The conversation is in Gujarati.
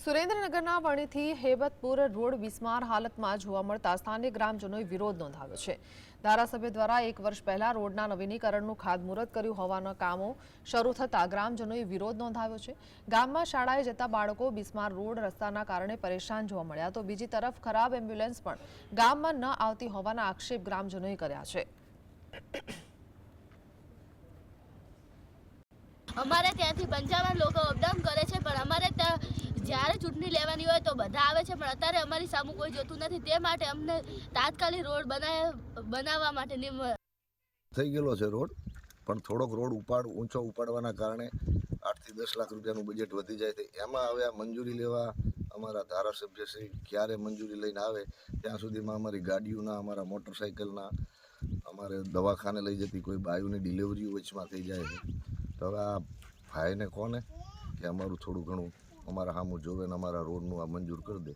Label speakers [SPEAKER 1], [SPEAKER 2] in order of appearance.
[SPEAKER 1] સુરેન્દ્રનગરના વણીથી હેબતપુર રોડ બિસ્માર હાલતમાં જોવા મળતા સ્થાનિક ગ્રામજનોએ વિરોધ નોંધાવ્યો છે. ધારાસભ્ય દ્વારા એક વર્ષ પહેલા રોડના નવીનીકરણનું ખાતમુહૂર્ત કર્યું હોવાના કામો શરૂ થતાં ગ્રામજનોએ વિરોધ નોંધાવ્યો છે. ગામમાં શાળાએ જતા બાળકો બિસ્માર રોડ રસ્તાના કારણે પરેશાન જોવા મળ્યા તો બીજી તરફ ખરાબ એમ્બ્યુલન્સ પણ ગામમાં ન આવતી હોવાના આક્ષેપ ગ્રામજનોએ કર્યા છે.
[SPEAKER 2] અમારે ત્યાંથી પંચાવન લોકો અપડાઉન કરે છે, પણ અમારે ચૂંટણી લેવાની હોય તો બધા આવે છે, પણ અત્યારે અમારી સામું કોઈ જોતું નથી. તે માટે અમને તાત્કાલિક રોડ બનાવ બનાવવા માટેની
[SPEAKER 3] થઈ ગયેલો છે રોડ, પણ થોડોક રોડ ઉપાડ, ઊંચો ઉપાડવાના કારણે આઠથી દસ લાખ રૂપિયાનું બજેટ વધી જાય છે. એમાં હવે આ મંજૂરી લેવા અમારા ધારાસભ્ય શ્રી ક્યારે મંજૂરી લઈને આવે, ત્યાં સુધીમાં અમારી ગાડીઓના, અમારા મોટરસાઇકલના અમારે દવાખાને લઈ જતી કોઈ બાયુની ડિલિવરી વચમાં થઈ જાય છે. તો હવે આ ભાઈને કોને? કે અમારું થોડું ઘણું અમારા સામું જોવે અમારા રોડનું આ મંજૂર કરી દે.